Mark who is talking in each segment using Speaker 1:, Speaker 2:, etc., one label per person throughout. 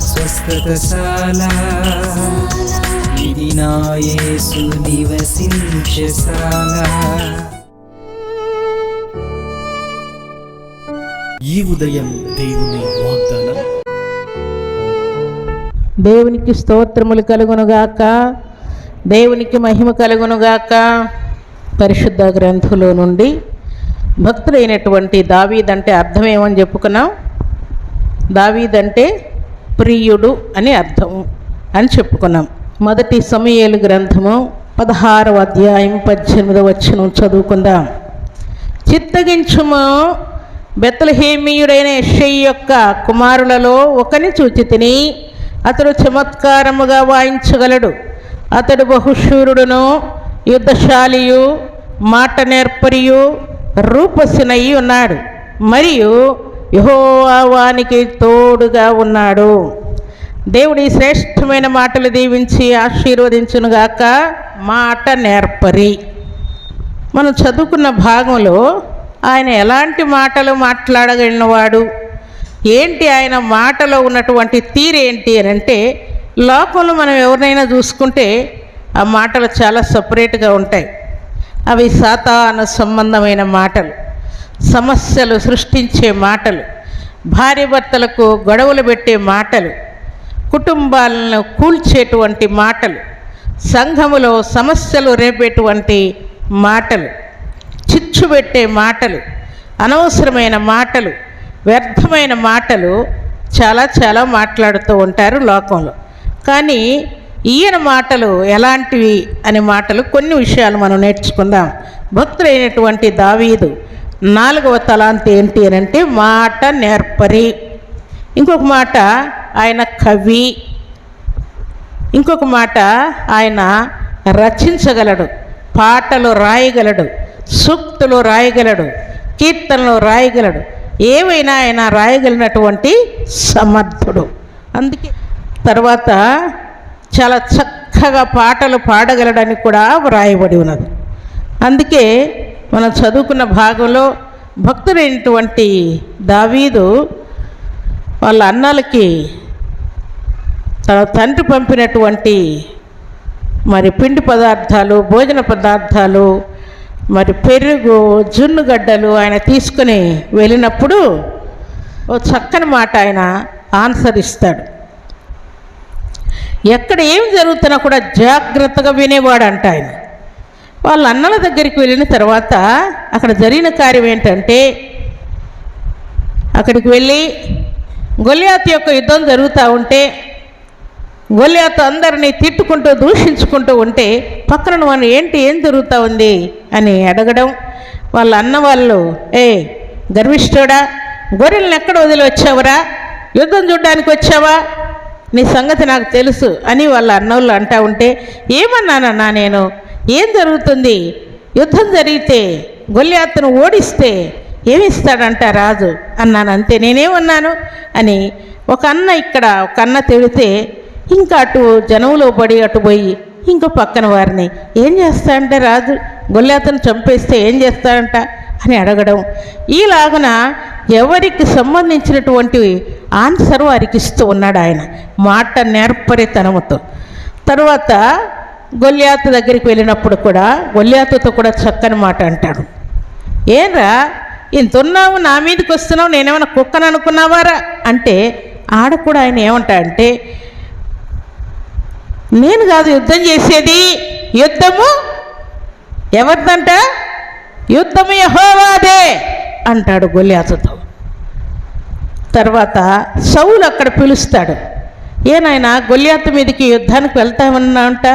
Speaker 1: స్వస్థతశాల. ఇది నా యేసు నివసించశాల
Speaker 2: ఈ ఉదయం దేవుని వాగ్దానం.
Speaker 3: దేవునికి స్తోత్రములు కలుగునుగాక. దేవునికి మహిమ కలుగునుగాక. పరిశుద్ధ గ్రంథులో నుండి భక్తులైనటువంటి దావీదంటే అర్థం ఏమని చెప్పుకున్నాం. దావీదంటే ప్రియుడు అని అర్థం అని చెప్పుకున్నాం. మొదటి సమయలు గ్రంథము పదహారవ అధ్యాయం పద్దెనిమిదవ వచనం చదువుకుందాం. చిత్తగించుము బెత్తలహేమీయుడైన యెషై యొక్క కుమారులలో ఒకని చూచి తిని అతడు చమత్కారముగా వాయించగలడు. అతడు బహుశూరుడును యుద్ధశాలియు మాట నేర్పరియు రూపసినయి ఉన్నాడు. మరియు యహోవానికి వానికి తోడుగా ఉన్నాడు. దేవుడి శ్రేష్టమైన మాటలు దీవించి ఆశీర్వదించునుగాక మాట నేర్పరి. మనం చదువుకున్న భాగంలో ఆయన ఎలాంటి మాటలు మాట్లాడగలిగినవాడు? ఏంటి ఆయన మాటలో ఉన్నటువంటి తీరేంటి అని అంటే లోకంలో మనం ఎవరినైనా చూసుకుంటే ఆ మాటలు చాలా సపరేట్గా ఉంటాయి. అవి సాతాను సంబంధమైన మాటలు. సమస్యలు సృష్టించే మాటలు భార్యభర్తలకు గొడవలు పెట్టే మాటలు కుటుంబాలను కూల్చేటువంటి మాటలు సంఘములో సమస్యలు రేపేటువంటి మాటలు చిచ్చు పెట్టే మాటలు అనవసరమైన మాటలు వ్యర్థమైన మాటలు చాలా చాలా మాట్లాడుతూ ఉంటారు లోకంలో. కానీ ఈయన మాటలు ఎలాంటివి అనే మాటలు కొన్ని విషయాలు మనం నేర్చుకుందాం. భక్తులైనటువంటి దావీదు నాలుగవ తలాంతి ఏంటి అని అంటే మాట నేర్పరి. ఇంకొక మాట ఆయన కవి. ఇంకొక మాట ఆయన రచించగలడు పాటలు రాయగలడు సూక్తులు రాయగలడు కీర్తనలు రాయగలడు ఏవైనా ఆయన రాయగలిగినటువంటి సమర్థుడు. అందుకే తర్వాత చాలా చక్కగా పాటలు పాడగలడని కూడా వ్రాయబడి ఉన్నది. అందుకే మనం చదువుకున్న భాగంలో భక్తుడైనటువంటి దావీదు వాళ్ళ అన్నలకి తన తండ్రి పంపినటువంటి మరి పిండి పదార్థాలు భోజన పదార్థాలు మరి పెరుగు జున్నుగడ్డలు ఆయన తీసుకుని వెళ్ళినప్పుడు ఓ చక్కని మాట ఆయన ఆన్సర్ ఇస్తాడు ఎక్కడ ఏం జరుగుతున్నా కూడా జాగ్రత్తగా వినేవాడు అంట ఆయన. వాళ్ళ అన్నల దగ్గరికి వెళ్ళిన తర్వాత అక్కడ జరిగిన కార్యం ఏంటంటే అక్కడికి వెళ్ళి గొలియాత్ యొక్క యుద్ధం జరుగుతూ ఉంటే గొలియాత్ అందరినీ తిట్టుకుంటూ దూషించుకుంటూ ఉంటే పక్కన మనం ఏంటి ఏం జరుగుతూ ఉంది? అని అడగడం. వాళ్ళ అన్న వాళ్ళు ఏ గర్విష్ఠుడా గొర్రెలను ఎక్కడ వదిలి వచ్చావురా? యుద్ధం చూడడానికి వచ్చావా? నీ సంగతి నాకు తెలుసు అని వాళ్ళ అన్నోళ్ళు అంటా ఉంటే ఏమన్నానన్నా నేను? ఏం జరుగుతుంది? యుద్ధం జరిగితే గొల్యాత్తును ఓడిస్తే ఏమిస్తాడంట రాజు? అన్నాను అంతే నేనేమన్నాను? అని ఒక అన్న ఇక్కడ ఒక అన్న తిడితే ఇంకా అటు జనంలో పడి అటు పోయి ఇంకో పక్కన వారిని ఏం చేస్తాడంటే రాజు? గొల్లాతను చంపేస్తే ఏం చేస్తాడంట? అని అడగడం. ఈలాగున ఎవరికి సంబంధించినటువంటి ఆన్సర్ వారికి ఇస్తూ ఉన్నాడు ఆయన. మాట నేర్పరితనముతో. తర్వాత గొల్యాతు దగ్గరికి వెళ్ళినప్పుడు కూడా గొల్యాతుతో కూడా చక్కని మాట అంటాడు. ఏంరా ఇంత ఉన్నావు నా మీదకి వస్తున్నావు నేనేమైనా కుక్కను అనుకున్నావారా? అంటే ఆడ కూడా ఆయన ఏమంటాడంటే నేను కాదు యుద్ధం చేసేది యుద్ధము ఎవరిదంట? యుద్ధము యహోవాదే! అంటాడు గొల్యాతుతో తర్వాత సౌలు అక్కడ పిలుస్తాడు ఏనాయన గొల్యాతు మీదకి యుద్ధానికి వెళ్తామన్నాంట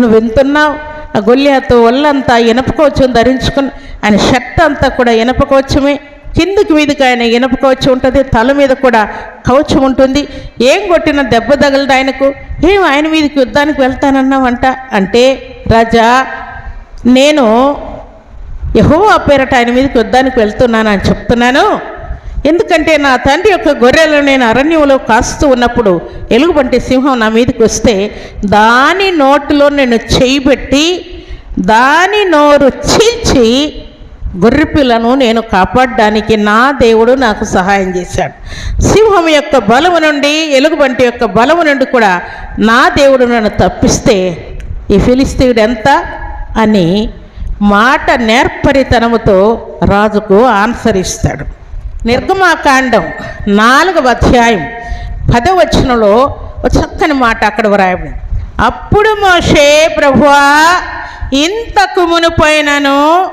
Speaker 3: నువ్వు ఎంతున్నావు ఆ గొల్యాతు ఒళ్ళంతా ఇనపకోచం ధరించుకుని ఆయన షర్ట్ అంతా కూడా ఇనపకోచమే. కిందికి మీదకి ఆయన ఇనప కవచం ఉంటుంది తల మీద కూడా కవచం ఉంటుంది. ఏం కొట్టిన దెబ్బ తగలదు ఆయనకు. ఏం ఆయన మీదకి యుద్ధానికి వెళ్తానన్నావంట? అంటే రాజా నేను యహోవా పేరట ఆయన మీదకి యుద్ధానికి వెళ్తున్నాను అని చెప్తున్నాను. ఎందుకంటే నా తండ్రి యొక్క గొర్రెలను నేను అరణ్యంలో కాస్తూ ఉన్నప్పుడు ఎలుగుబంటి సింహం నా మీదకి వస్తే దాని నోటిలో నేను చేయి పెట్టి దాని నోరు చీల్చి గొర్రెపిల్లను నేను కాపాడడానికి నా దేవుడు నాకు సహాయం చేశాడు. సింహం యొక్క బలము నుండి ఎలుగుబంటి యొక్క బలము నుండి కూడా నా దేవుడు నన్ను తప్పిస్తే ఈ ఫిలిస్తీయుడు ఎంత అని మాట నేర్పరితనముతో రాజుకు ఆన్సర్ ఇస్తాడు. నిర్గమాకాండం నాలుగవ అధ్యాయం పదవచనంలో ఒక చక్కని మాట అక్కడ వ్రాయబడింది. అప్పుడు మోషే ప్రభువా ఇంతకు మునుపైనను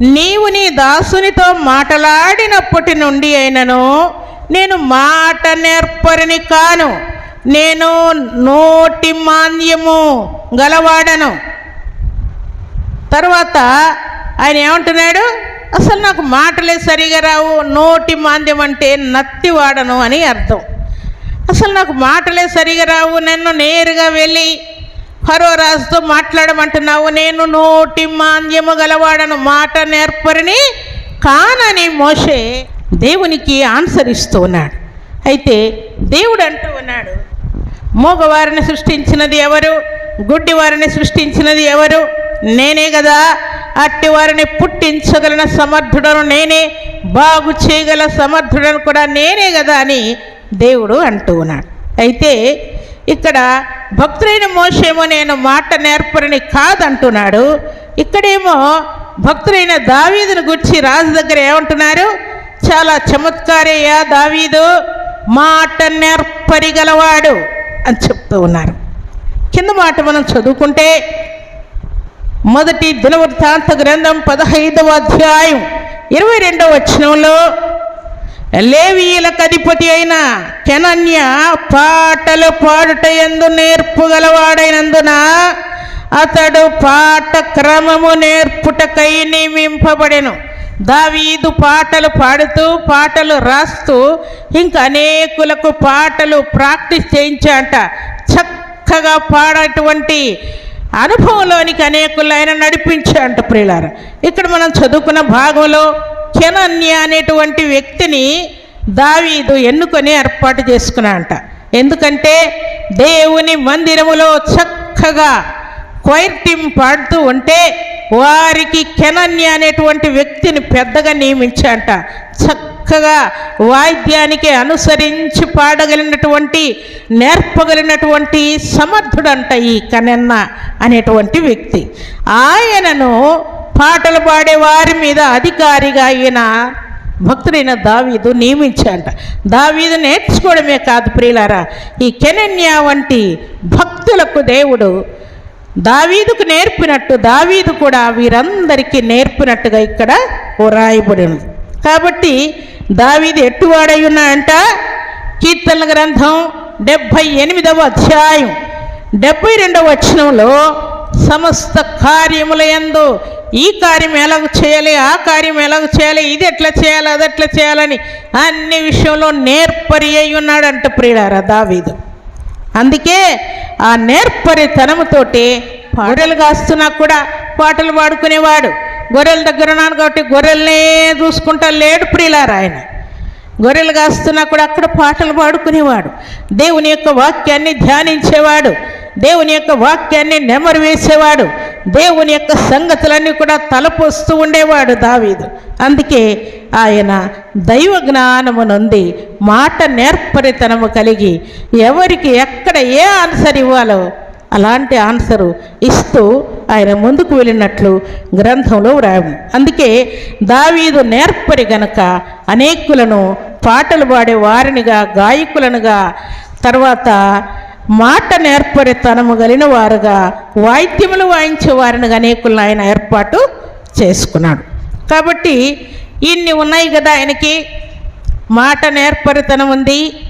Speaker 3: నీవు నీ దాసునితో మాటలాడినప్పటి నుండి అయినను నేను మాట నేర్పరిని కాను. నేను నోటి మాంద్యము గలవాడను. తర్వాత ఆయన ఏమంటున్నాడు? అసలు నాకు మాటలే సరిగా రావు నోటి మాంద్యం అంటే నత్తి వాడను అని అర్థం. అసలు నాకు మాటలే సరిగా రావు నన్ను నేరుగా వెళ్ళి హరో రాజుతో మాట్లాడమంటున్నావు. నేను నోటి మాంద్యము గలవాడను మాట నేర్పరిని కానని మోషే దేవునికి ఆన్సర్ ఇస్తూ ఉన్నాడు. అయితే దేవుడు అంటూ ఉన్నాడు మూగవారిని సృష్టించినది ఎవరు? గుడ్డి వారిని సృష్టించినది ఎవరు? నేనే కదా. అట్టి వారిని పుట్టించగలిగిన సమర్థుడను నేనే బాగు చేయగల సమర్థుడను కూడా నేనే కదా అని దేవుడు అంటూ ఉన్నాడు. అయితే ఇక్కడ భక్తులైన మోసేమో నేను మాట నేర్పరని కాదంటున్నాడు. ఇక్కడేమో భక్తులైన దావీదును గుర్చి రాజు దగ్గర ఏమంటున్నారు? చాలా చమత్కారయ్యా దావీదు మాట నేర్పరిగలవాడు అని చెప్తూ ఉన్నారు. కింద మాట మనం చదువుకుంటే మొదటి దినవృత్తాంత గ్రంథం పదహైదవ అధ్యాయం ఇరవై రెండవ వచనంలో లేవీయులకు అధిపతి అయిన కెనన్య పాటలు పాడుట ఎందు నేర్పుగలవాడైనందున అతడు పాట క్రమము నేర్పుటకై నియమింపబడెను. దావీదు పాటలు పాడుతూ పాటలు రాస్తూ ఇంకా అనేకులకు పాటలు ప్రాక్టీస్ చేయించాట. చక్కగా పాడటువంటి అనుభవంలోనికి అనేకులు ఆయన నడిపించాంట ప్రియులార. ఇక్కడ మనం చదువుకున్న భాగంలో కెనన్య అనేటువంటి వ్యక్తిని దావీదు ఎన్నుకొని ఏర్పాటు చేసుకున్నాడంట ఎందుకంటే దేవుని మందిరములో చక్కగా క్వైర్ టీం పాడుతూ ఉంటే వారికి కెనన్య అనేటువంటి వ్యక్తిని పెద్దగా నియమించాంట చక్కగా వాయిద్యానికి అనుసరించి పాడగలిగినటువంటి నేర్పగలిగినటువంటి సమర్థుడంట ఈ కనెన్న అనేటువంటి వ్యక్తి. ఆయనను పాటలు పాడే వారి మీద అధికారిగా ఈయన భక్తుడైన దావీదు నియమించాంట దావీదు నేర్చుకోవడమే కాదు ప్రియులారా ఈ కెనన్యా వంటి భక్తులకు దేవుడు దావీదుకు నేర్పినట్టు దావీదు కూడా వీరందరికీ నేర్పినట్టుగా ఇక్కడ రాయబడి ఉంది. కాబట్టి దావీది ఎట్టువాడై ఉన్నాడంట? కీర్తనల గ్రంథం డెబ్భై ఎనిమిదవ అధ్యాయం. డెబ్భై రెండవ వచనంలో సమస్త కార్యముల ఎందు ఈ కార్యం ఎలాగ చేయాలి ఆ కార్యం ఎలాగ చేయాలి ఇది ఎట్లా చేయాలి అది ఎట్లా చేయాలని అన్ని విషయంలో నేర్పరి అయి ఉన్నాడంట ప్రియుడారా దావీదు. అందుకే ఆ నేర్పరితనముతోటి పాటలు కాస్తున్నా కూడా పాటలు పాడుకునేవాడు. గొర్రెల దగ్గర ఉన్నాను కాబట్టి గొర్రెలనే చూసుకుంటా లేడు ప్రియులారా ఆయన. గొర్రెలు కాస్తున్నా కూడా అక్కడ పాటలు పాడుకునేవాడు. దేవుని యొక్క వాక్యాన్ని ధ్యానించేవాడు. దేవుని యొక్క వాక్యాన్ని నెమరు వేసేవాడు. దేవుని యొక్క సంగతులన్నీ కూడా తలపోస్తూ ఉండేవాడు దావీదు. అందుకే ఆయన దైవ జ్ఞానము నొంది మాట నేర్పరితనము కలిగి ఎవరికి ఎక్కడ ఏ ఆన్సర్ ఇవ్వాలో అలాంటి ఆన్సరు ఇస్తూ ఆయన ముందుకు వెళ్ళినట్లు గ్రంథంలో వ్రాయము. అందుకే దావీదు నేర్పరి గనక అనేకులను పాటలు పాడే వారినిగా గాయకులనుగా తర్వాత మాట నేర్పరితనము కలిగిన వారుగా వాయిద్యములు వాయించే వారినిగా అనేకులను ఆయన ఏర్పాటు చేసుకున్నాడు. కాబట్టి ఇన్ని ఉన్నాయి కదా ఆయనకి. మాట నేర్పరితనం ఉంది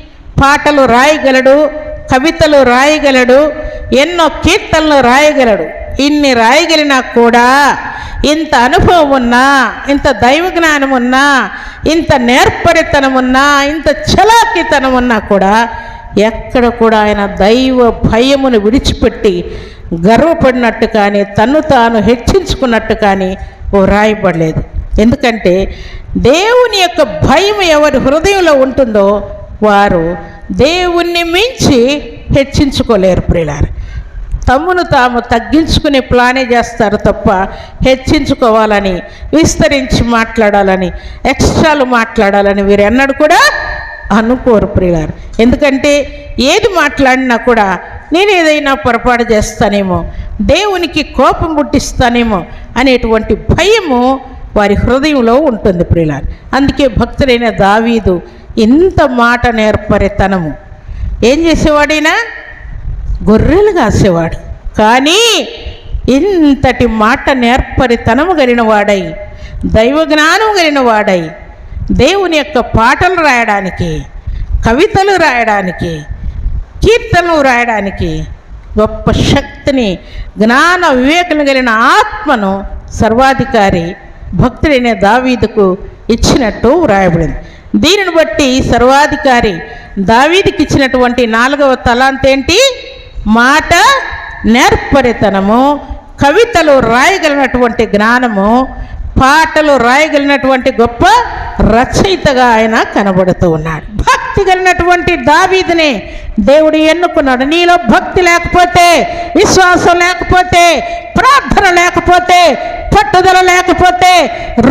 Speaker 3: పాటలు రాయగలడు కవితలు రాయగలడు ఎన్నో కీర్తనలు రాయగలడు. ఇన్ని రాయగలిగినా కూడా ఇంత అనుభవం ఉన్నా ఇంత దైవ జ్ఞానం ఉన్నా ఇంత నేర్పరితనం ఉన్నా ఇంత చలాకితనం ఉన్నా కూడా ఎక్కడ కూడా ఆయన దైవ భయమును విడిచిపెట్టి గర్వపడినట్టు కానీ తన్ను తాను హెచ్చించుకున్నట్టు కానీ ఓ రాయబడలేదు. ఎందుకంటే దేవుని యొక్క భయం ఎవరి హృదయంలో ఉంటుందో వారు దేవుణ్ణి మించి హెచ్చించుకోలేరు ప్రియులారు. తమ్మును తాము తగ్గించుకునే ప్లానే చేస్తారు తప్ప హెచ్చించుకోవాలని విస్తరించి మాట్లాడాలని ఎక్స్ట్రాలు మాట్లాడాలని వీరు ఎన్నడూ కూడా అనుకోరు ప్రియులారు. ఎందుకంటే ఏది మాట్లాడినా కూడా నేను ఏదైనా పొరపాటు చేస్తానేమో దేవునికి కోపం పుట్టిస్తానేమో అనేటువంటి భయము వారి హృదయంలో ఉంటుంది ప్రియులారు. అందుకే భక్తులైన దావీదు ఇంత మాట నేర్పరితనము. ఏం చేసేవాడైనా గొర్రెలు కాసేవాడు. కానీ ఇంతటి మాట నేర్పరితనము కలిగిన వాడై దైవ జ్ఞానం కలిగిన వాడై దేవుని యొక్క పాటలు రాయడానికి కవితలు రాయడానికి కీర్తనలు రాయడానికి గొప్ప శక్తిని జ్ఞాన వివేకం కలిగిన ఆత్మను సర్వాధికారి భక్తుడైన దావీదుకు ఇచ్చినట్టు వ్రాయబడింది. దీనిని బట్టి సర్వాధికారి దావీదికి ఇచ్చినటువంటి నాలుగవ తలాంతేంటి? ఏంటి మాట నేర్పరితనము కవితలు రాయగలిగినటువంటి జ్ఞానము పాటలు రాయగలిగినటువంటి గొప్ప రచయితగా ఆయన కనబడుతూ ఉన్నాడు. భక్తి కలిగినటువంటి దావీదిని దేవుడు ఎన్నుకున్నాడు. నీలో భక్తి లేకపోతే విశ్వాసం లేకపోతే ప్రార్థన లేకపోతే పట్టుదల లేకపోతే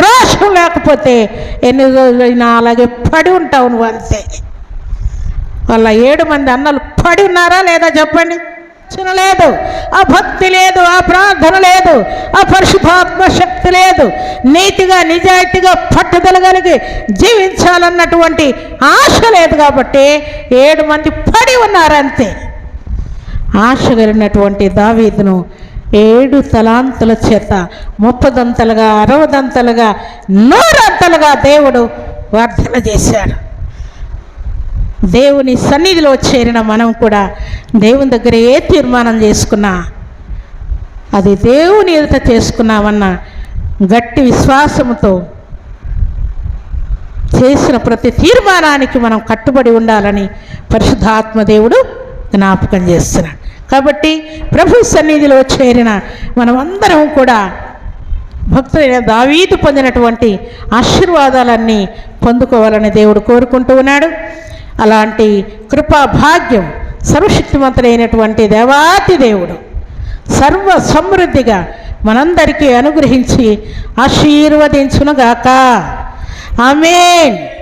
Speaker 3: రోషం లేకపోతే ఎన్ని రోజులైనా అలాగే పడి ఉంటావు నువ్వు అంతే. వాళ్ళ ఏడు మంది అన్నలు పడి ఉన్నారా లేదా చెప్పండి? లేదు ఆ భక్తి లేదు ఆ ప్రార్థన లేదు ఆ పరిశుభాత్మ శక్తి లేదు. నీతిగా నిజాయితీగా పట్టుదల కలిగి జీవించాలన్నటువంటి ఆశ లేదు కాబట్టి ఏడు మంది పడి ఉన్నారంతే. ఆశ కలిగినటువంటి దావీదును ఏడు తలాంతుల చేత ముప్పదంతలుగా అరవదంతలుగా నూరంతలుగా దేవుడు వర్ధన చేశాడు. దేవుని సన్నిధిలో చేరిన మనం కూడా దేవుని దగ్గర ఏ తీర్మానం చేసుకున్నా. అది దేవుని ఎదుట చేసుకున్నామన్న గట్టి విశ్వాసంతో చేసిన ప్రతి తీర్మానానికి మనం కట్టుబడి ఉండాలని పరిశుద్ధాత్మ దేవుడు జ్ఞాపకం చేస్తున్నాడు. కాబట్టి ప్రభు సన్నిధిలో చేరిన మనమందరం కూడా భక్తులైన దావీదు పొందినటువంటి ఆశీర్వాదాలన్నీ పొందుకోవాలని దేవుడు కోరుకుంటూ ఉన్నాడు. అలాంటి కృపా భాగ్యం సర్వశక్తిమంతుడైనటువంటి దేవాతి దేవుడు. సర్వ సమృద్ధిగా మనందరికీ అనుగ్రహించి ఆశీర్వదించునుగాక. ఆమెన్.